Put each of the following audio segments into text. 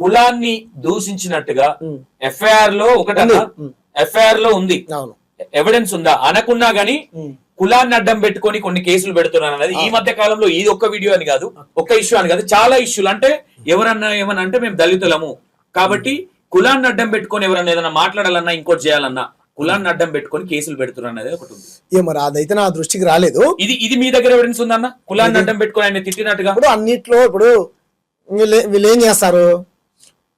కులాన్ని దూషించినట్టుగా. ఎఫ్ఐఆర్లో. ఉమ్. ఎఫ్ఐఆర్లో ఉంది. ఎవిడెన్స్ ఉందా? అనకున్నా గానీ. కులాన్ని అడ్డం పెట్టుకొని కొన్ని కేసులు పెడుతున్నారు అనేది ఈ మధ్య కాలంలో ఇది ఒక్క వీడియో అని కాదు ఒక్క ఇష్యూ అని కాదు చాలా ఇష్యూలు అంటే ఎవరన్నా ఏమన్నా అంటే మేము దళితులము. కాబట్టి కులాన్ని అడ్డం పెట్టుకొని ఎవరన్నా ఏదైనా మాట్లాడాలన్నా ఇంకోటి చేయాలన్నా కులాన్ని అడ్డం పెట్టుకొని కేసులు పెడుతున్నారు అనేది ఒకటి ఉంది. ఏ మరి అదైతే నా దృష్టికి రాలేదు. ఇది ఇది మీ దగ్గర ఎవిడెన్స్ ఉందన్న కులాన్ని అడ్డం పెట్టుకొని ఆయన తిట్టినట్టుగా? అన్నిట్లో ఇప్పుడు వీళ్ళు ఏం చేస్తారు?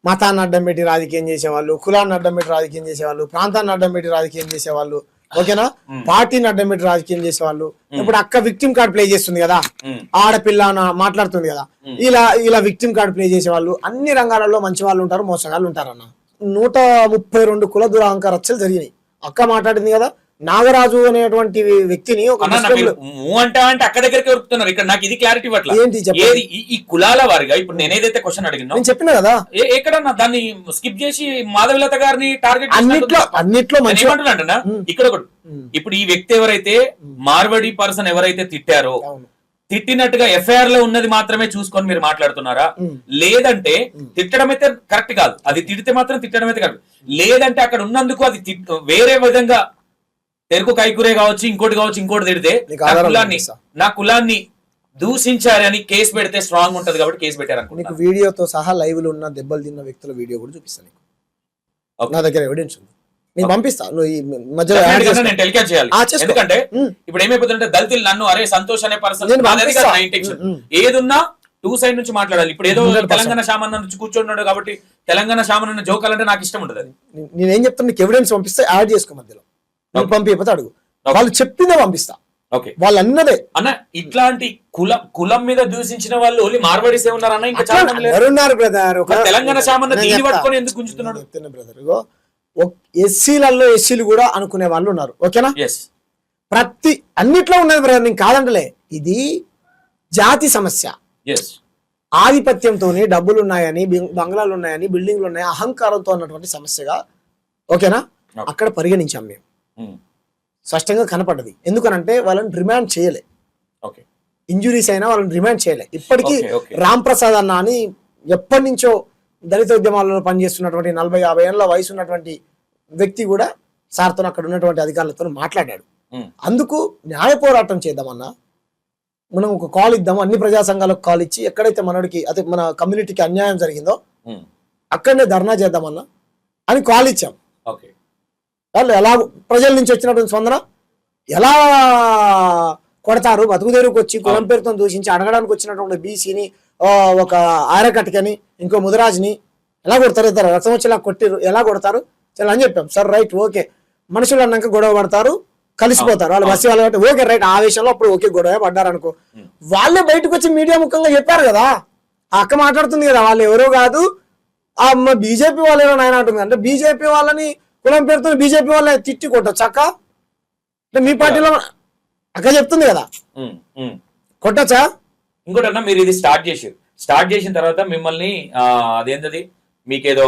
మతాన్ని అడ్డం పెట్టి రాజకీయం చేసేవాళ్ళు కులాన్ని అడ్డం పెట్టి రాజకీయం చేసేవాళ్ళు ప్రాంతాన్ని అడ్డం పెట్టి రాజకీయం చేసేవాళ్ళు ఓకేనా? పార్టీని అడ్డం పెట్టి రాజకీయం చేసేవాళ్ళు. ఇప్పుడు అక్క విక్టిమ్ కార్డ్ ప్లే చేస్తుంది కదా. ఆడపిల్ల మాట్లాడుతుంది కదా? ఇలా ఇలా విక్టిమ్ కార్డ్ ప్లే చేసేవాళ్ళు అన్ని రంగాలలో మంచి వాళ్ళు ఉంటారు మోసగాళ్ళు ఉంటారు అన్న నూట ముప్పై రెండు కుల దురహంకార హత్యలు జరిగినాయి. అక్క మాట్లాడింది కదా? నాగరాజు అనేటువంటి వ్యక్తిని ఒక అంటే అంటే అక్కడ దగ్గరికి వరుకుతున్నారు ఇక్కడ నాకు ఇది క్లారిటీ ఇవ్వట్ల. ఏంటి. ఏది? ఈ- కులాల వారిగా? ఇప్పుడు నేను ఏదైతే క్వశ్చన్ అడిగినో? నేను చెప్పిన కదా? ఎక్కడన్నా దాన్ని స్కిప్ చేసి మాధవిలత గారిని టార్గెట్ అన్నిట్లో అన్నిట్లో మంచి ఏమంటున్నా ఇక్కడ ఒకటి. ఇప్పుడు ఈ వ్యక్తి ఎవరైతే మార్వడి పర్సన్ ఎవరైతే తిట్టారో తిట్టినట్టుగా ఎఫ్ఐఆర్లో ఉన్నది మాత్రమే చూసుకొని మీరు మాట్లాడుతున్నారా. లేదంటే తిట్టడం అయితే కరెక్ట్ కాదు. అది తిడితే మాత్రం తిట్టడం అయితే కరెక్ట్ లేదంటే అక్కడ ఉన్నందుకు అది వేరే విధంగా తెరుకు కైకూరే కావచ్చు ఇంకోటి కావచ్చు ఇంకోటి తిడితే నా కులాన్ని. నా కులాన్ని దూషించారని కేసు పెడితే స్ట్రాంగ్ ఉంటది కాబట్టి కేసు పెట్టారు నీకు వీడియోతో సహా లైవ్లో ఉన్న దెబ్బలు తిన్న వ్యక్తుల వీడియో కూడా చూపిస్తాను నీకు. నా దగ్గర ఎవిడెన్స్ ఉంది నేను పంపిస్తా నువ్వు ఈ మధ్యలో. నేను టెలికాస్ట్ చేయాలి. ఎందుకంటే. ఇప్పుడు ఏమైపోతుందంటే దళితులు నన్ను అరే సంతోష్ అనే పర్సన్ నేను. ఏదున్నా టూ సైడ్ నుంచి మాట్లాడాలి ఇప్పుడు ఏదో 100%. తెలంగాణ శామన్న నుంచి కూర్చోన్నాడు కాబట్టి తెలంగాణ శామన్న జోకాలంటే నాకు ఇష్టం ఉంటుంది అది నే- నేనేం చెప్తాను నీకు ఎవిడెన్స్ పంపిస్తే యాడ్ చేసుకో మధ్యలో నువ్వు పంపించకపోతే అడుగు. వాళ్ళు చెప్పిందే పంపిస్తా. ఓకే వాళ్ళు అన్నదే అన్న ఇట్లాంటి కులం కులం మీద దూషించిన వాళ్ళు ఓన్లీ మార్వాడీసే ఇంకా చాలా లేరు. ఎవరున్నారు బ్రదర్? తెలంగాణ శామన్న దీన్ని పట్టుకొని ఎందుకు గుంజుతున్నాడు? చెప్తున్నా బ్రదర్ ఎస్సీలలో ఎస్సీలు కూడా అనుకునే వాళ్ళు ఉన్నారు. ఓకేనా? ఎస్ ప్రతి అన్నిట్లో ఉన్నది బ్రదర్ నేను కాదంటలే. ఇది జాతి సమస్య. ఎస్ ఆధిపత్యంతోని డబ్బులు ఉన్నాయని బంగ్లాలు ఉన్నాయని బిల్డింగ్లు ఉన్నాయి అహంకారంతో ఉన్నటువంటి సమస్యగా. ఓకేనా. అక్కడ పరిగణించాం మేము. స్పష్టంగా కనపడ్డది. ఎందుకనంటే వాళ్ళని రిమాండ్ చేయలే. ఓకే ఇంజురీస్ అయినా వాళ్ళని రిమాండ్ చేయలే. ఇప్పటికీ. రామ్ ప్రసాద్ అన్న అని ఎప్పటి నుంచో దళిత ఉద్యమాలలో పనిచేస్తున్నటువంటి నలభై యాభై ఏళ్ళ వయసు ఉన్నటువంటి వ్యక్తి కూడా సార్తో అక్కడ ఉన్నటువంటి అధికారులతో మాట్లాడాడు. అందుకు న్యాయ పోరాటం చేద్దామన్నా మనం ఒక కాల్ ఇద్దాం అన్ని ప్రజా సంఘాలకు కాల్ ఇచ్చి ఎక్కడైతే మనడికి అదే మన కమ్యూనిటీకి అన్యాయం జరిగిందో అక్కడనే ధర్నా చేద్దామన్నా అని కాల్ ఇచ్చాం. ఓకే వాళ్ళు ఎలా ప్రజల నుంచి వచ్చినటువంటి స్పందన? ఎలా కొడతారు? బతుకుదేరుకు వచ్చి కులం పేరుతో దూషించి అడగడానికి వచ్చినటువంటి బీసీని ఒక ఆరకటికని ఇంకో ముదిరాజుని ఎలా కొడతారు? ఇద్దరు రసం వచ్చేలా కొట్టిరు. ఎలా కొడతారు? చాలా అని చెప్పాం. Sir right okay. మనుషులు అన్నాక గొడవ పడతారు కలిసిపోతారు. వాళ్ళు బస్సు వాళ్ళు కాబట్టి ఓకే రైట్ ఆ విషయంలో అప్పుడు ఓకే గొడవ పడ్డారు అనుకో వాళ్ళే బయటకు వచ్చి మీడియా ముఖంగా చెప్పారు కదా? ఆ అక్క మాట్లాడుతుంది కదా వాళ్ళు ఎవరో కాదు. ఆ బీజేపీ వాళ్ళు ఏమో నాయన అంటుంది అంటే బీజేపీ వాళ్ళని కులం పేరుతో బీజేపీ వాళ్ళని తిట్టి కొట్టొచ్చు అక్క అంటే మీ పార్టీలో అక్క చెప్తుంది కదా. కొట్టచ్చా? ఇంకోటి అన్న మీరు ఇది స్టార్ట్ చేసారు స్టార్ట్ చేసిన తర్వాత మిమ్మల్ని అదేంటది? మీకేదో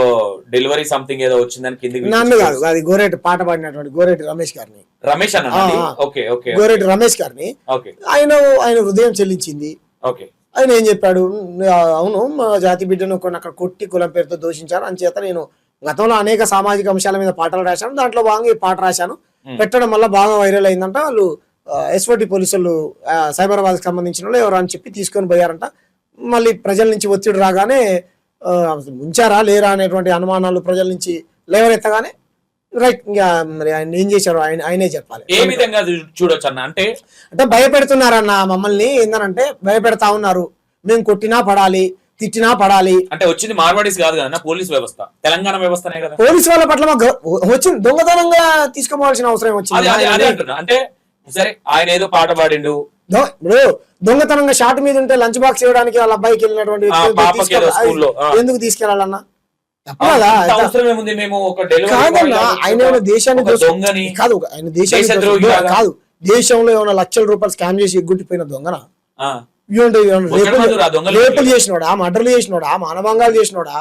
డెలివరీ సంథింగ్ ఏదో వచ్చిందని కిందికి నన్ను కాదు అది గోరేటి పాట పాడినటువంటి గోరేటి రమేష్ గారిని. రమేష్ అన్న. ఓకే ఓకే గోరేటి రమేష్ గారిని. ఓకే. ఆయన ఆయన హృదయం చెల్లించింది. ఓకే. ఆయన ఏం చెప్పాడు? "ఆ, అవును మా జాతి బిడ్డను కొన్ని అక్కడ కొట్టి కులం పేరుతో దూషించారు. అంచేత నేను గతంలో అనేక సామాజిక అంశాల మీద పాటలు రాశాను. దాంట్లో భాగంగా ఈ పాట రాశాను. పెట్టడం వల్ల బాగా వైరల్ అయిందంట. వాళ్ళు ఎస్ఓటి పోలీసులు ఆ, సైబరాబాద్కి సంబంధించిన వాళ్ళు ఎవరు అని చెప్పి తీసుకొని పోయారంట. మళ్ళీ ప్రజల నుంచి ఒత్తిడి రాగానే ఉంచారా లేరా అనేటువంటి అనుమానాలు ప్రజల నుంచి లేవనెత్తగానే రైట్ ఇంకా మరి ఆయన ఏం చేశారు ఆయన ఆయనే చెప్పాలి. ఏ విధంగా చూడొచ్చు అన్న అంటే అంటే భయపెడుతున్నారన్న మమ్మల్ని. ఏందనంటే భయపెడతా ఉన్నారు. మేము కొట్టినా పడాలి. తిట్టినా పడాలి. అంటే వచ్చింది మార్వాడీస్ కాదు కదా పోలీస్ వ్యవస్థ. తెలంగాణ వ్యవస్థనే కదా. పోలీసు వాళ్ళ పట్ల మాకు వచ్చింది దొంగతనంగా తీసుకోవాల్సిన అవసరం వచ్చింది. అంటే సరే ఆయన ఏదో పాట పాడిండు. దొంగతనంగా షాట్ మీద ఉంటే లంచ్ బాక్స్ ఇవ్వడానికి వాళ్ళ అబ్బాయికి వెళ్ళినటువంటి. ఎందుకు తీసుకెళ్ళాలన్నా మేము ఒక ఆయన దేశాన్ని కాదు ఆయన దేశాన్ని. కాదు? దేశంలో ఏమైనా లక్షల రూపాయలు స్కామ్ చేసి ఎగ్గుట్టిపోయిన దొంగన? రేపులు- చేసినోడా మర్డర్లు చేసినోడా మానభంగాలు చేసినోడా?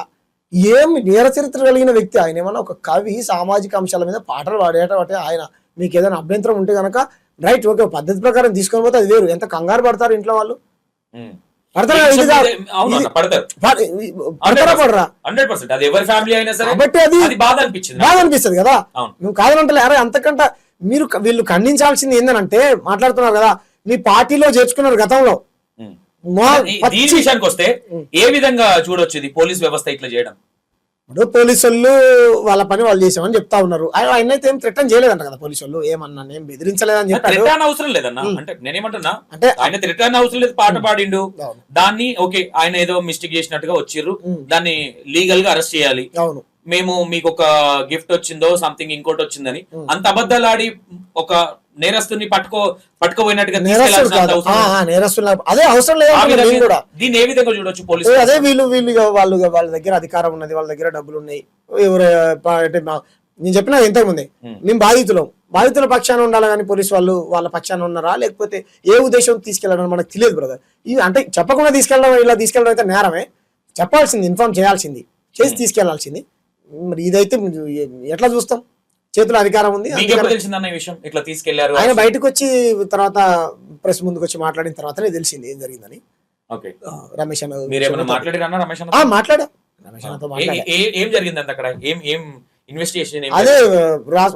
ఏం నేర చరిత్ర కలిగిన వ్యక్తి ఆయన ఏమన్నా ఒక కవి సామాజిక అంశాల మీద పాటలు పాడేటట్టే ఆయన మీకు ఏదైనా అభ్యంతరం ఉంటే గనక రైట్ ఓకే పద్ధతి ప్రకారం తీసుకొని పోతే అది వేరు. ఎంత కంగారు పడతారు ఇంట్లో వాళ్ళు? అనిపిస్తుంది కదా. నువ్వు కాదనంటే అరే అంతకంట మీరు వీళ్ళు ఖండించాల్సింది ఏంటంటే మాట్లాడుతున్నారు కదా మీ పార్టీలో చేర్చుకున్నారు గతంలో. దీని విషయానికి వస్తే ఏ విధంగా చూడొచ్చు ఇది పోలీస్ వ్యవస్థ ఇట్లా చేయడం? ఇప్పుడు పోలీసు వాళ్ళు వాళ్ళ పని వాళ్ళు చేసామని చెప్తా ఉన్నారు. ఆయన అయితే ఏం థ్రెటన్ చేయలేదంట కదా పోలీసు వాళ్ళు ఏమన్నా ఏం బెదిరించలేదని చెప్పారు రిటర్న్ అవసరం లేదన్న? అంటే నేనేమంటున్నా అంటే- ఆయన రిటర్న్ అవసరం లేదు పాట పాడిండు. దాన్ని ఓకే ఆయన ఏదో మిస్టేక్ చేసినట్టుగా వచ్చిర్రు. దాన్ని లీగల్గా అరెస్ట్ చేయాలి. అవును. మేము మీకు ఒక గిఫ్ట్ వచ్చిందో సంథింగ్ ఇంకోటి వచ్చిందని అంత అబద్ధాలు ఆడి ఒక నేరస్తుని పట్టుకో పట్టుకోపోయినట్టుగా నేరస్తులు అదే అవసరం లేదు కూడా. దీన్ని ఏ విధంగా చూడొచ్చు పోలీస్ అదే వీళ్ళు వీళ్ళు వాళ్ళు వాళ్ళ దగ్గర అధికారం ఉన్నది వాళ్ళ దగ్గర డబ్బులు ఉన్నాయి. ఎవరు అంటే నేను చెప్పిన ఇంతకు ముందే మేము బాధితులం. బాధితుల పక్షాన ఉండాలి కానీ పోలీసు వాళ్ళు వాళ్ళ పక్షాన ఉన్నారా? లేకపోతే ఏ ఉద్దేశం తీసుకెళ్ళడం మనకు తెలియదు బ్రదర్ ఇవి అంటే చెప్పకుండా తీసుకెళ్ళడం ఇలా తీసుకెళ్ళడం అయితే నేరమే. చెప్పాల్సింది ఇన్ఫార్మ్ చేయాల్సింది. చేసి తీసుకెళ్ళాల్సింది. మరి ఇదైతే ఎట్లా చూస్తాం? చేతిలో అధికారం ఉంది. విషయం? ఇట్లా తీసుకెళ్ళారు ఆయన బయటకు వచ్చి తర్వాత ప్రెస్ ముందుకు వచ్చి మాట్లాడిన తర్వాతనే తెలిసింది ఏం జరిగిందని. రమేష్ అన్న మాట్లాడా. రమేష్ అన్నతో ఏ- ఏ- ఏం జరిగింది అంత అక్కడ? ఏం ఏం ఇన్వెస్టిగేషన్ ఏం అదే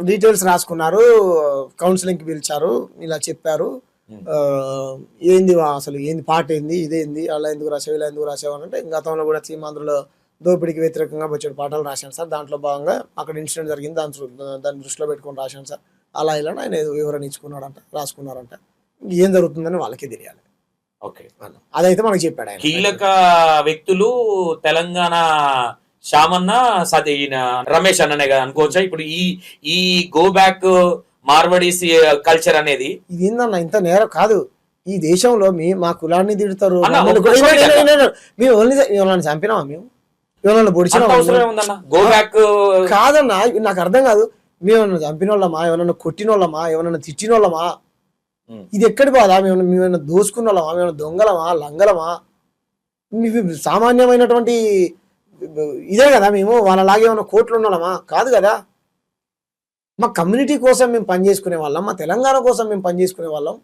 డీటెయిల్స్ రాసుకున్నారు. కౌన్సిలింగ్కి పిలిచారు. ఇలా చెప్పారు. ఏంది అసలు ఏంది పాట ఏంది ఇదేంది అలా ఎందుకు రాసావు ఇలా ఎందుకు రాసావు అని అంటే గతంలో కూడా సీమాంధ్రలో దోపిడీకి వ్యతిరేకంగా వచ్చే పాటలు రాశాను సార్. దాంట్లో భాగంగా అక్కడ ఇన్సిడెంట్ జరిగింది. దాని దాన్ని దృష్టిలో పెట్టుకొని రాశాను సార్. అలా ఇలా ఆయన ఏదో వివరణ ఇచ్చుకున్నాడంట రాసుకున్నారంట. ఏం జరుగుతుందని వాళ్ళకే తెలియాలి. ఓకే. అదైతే మనకు చెప్పాడు ఆయన. కీలక వ్యక్తులు తెలంగాణ శామన్న సది ఈయన రమేష్ అన్ననే కదా అనుకోవచ్చా? ఇప్పుడు ఈ ఈ గో బ్యాక్ మార్వడీస్ కల్చర్ అనేది ఇది ఏందన్న ఇంత నేరం కాదు. ఈ దేశంలో మీ మా కులాన్ని తిడతారు. మేము ఎవరైనా చంపినామా మేము? ఎవరైనా అంత పొడిచినామా అవసరం మేము? ఏముందన్న గో బ్యాక్ కాదన్న నాకు అర్థం కాదు. మేము ఏమన్నా చంపిన వాళ్ళమా ఎవరన్నా కొట్టిన వాళ్ళమా ఎవరన్నా తిట్టిన వాళ్ళమా. ఇది ఎక్కడి బాధ? మేము మేమైనా దోసుకున్న వాళ్ళమా మేము దొంగలమా? లంగలమా? సామాన్యమైనటువంటి ఇదే కదా మేము? వాళ్ళలాగే ఏమైనా కోట్లు ఉన్న వాళ్ళమా కాదు కదా. మా కమ్యూనిటీ కోసం మేము పనిచేసుకునే వాళ్ళం మా తెలంగాణ కోసం మేము పనిచేసుకునే వాళ్ళం.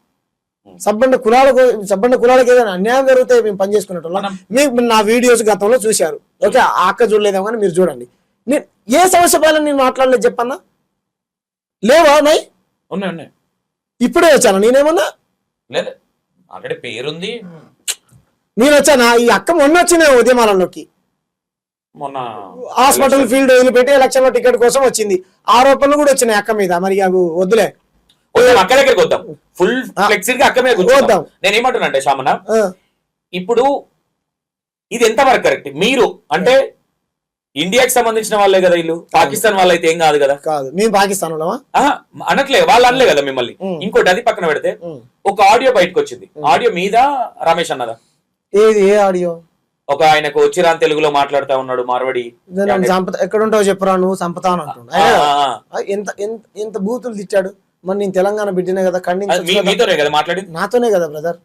సబ్బండ కులాలకు సబ్బండ కులాలకు ఏదైనా అన్యాయం జరిగితే మేము పనిచేసుకునేటోళ్ళం మనం- మీకు నా వీడియోస్ గతంలో చూశారు. ఓకే ఆ అక్క చూడలేదేమో కానీ మీరు చూడండి. నేను ఏ సమస్య పైన నేను మాట్లాడలేదు చెప్పన్నా? లేవా నై ఉన్నాయి ఉన్నాయి. ఇప్పుడే వచ్చాను? నేనేమన్నా? లేదు. ఆల్రెడీ పేరుంది. నేను వచ్చానా? ఈ అక్క మొన్న వచ్చింది ఉద్యమాలలోకి. మొన్న హాస్పిటల్ ఫీల్డ్ వదిలిపెట్టి ఎలక్షన్లో టికెట్ కోసం వచ్చింది. ఆరోపణలు కూడా వచ్చినాయి అక్క మీద. మరి అవి వద్దులే. వద్దాం, అక్క దగ్గరికి వద్దాం ఫుల్ ఫ్లెక్సీగా అక్క మీద కూర్చోద్దాం వద్దాం. నేను ఏమంటున్నా అంటే ఇప్పుడు ఇది ఎంత వరకు కరెక్ట్ మీరు అంటే ఇండియాకి సంబంధించిన వాళ్ళే కదా వీళ్ళు? పాకిస్తాన్ వాళ్ళైతే ఏం కాదు కదా? కాదు. మేము పాకిస్తాన్ అనట్లే వాళ్ళు అనలే కదా మిమ్మల్ని. ఇంకోటి అది పక్కన పెడితే. ఒక ఆడియో బయటకు వచ్చింది. ఆడియో మీద రమేష్ అన్నదా? ఏది ఏ ఆడియో? ఒక ఆయనకు వచ్చిరాన్ తెలుగులో మాట్లాడుతా ఉన్నాడు మార్వడి. ఎక్కడ ఉంటావు చెప్పురా నువ్వు. ఆ, ఎంత ఎంత ఎంత బూతులు తిట్టాడు? మరి నేను తెలంగాణ బిడ్డనే కదా ఖండించు కదా? నాతోనే కదా బ్రదర్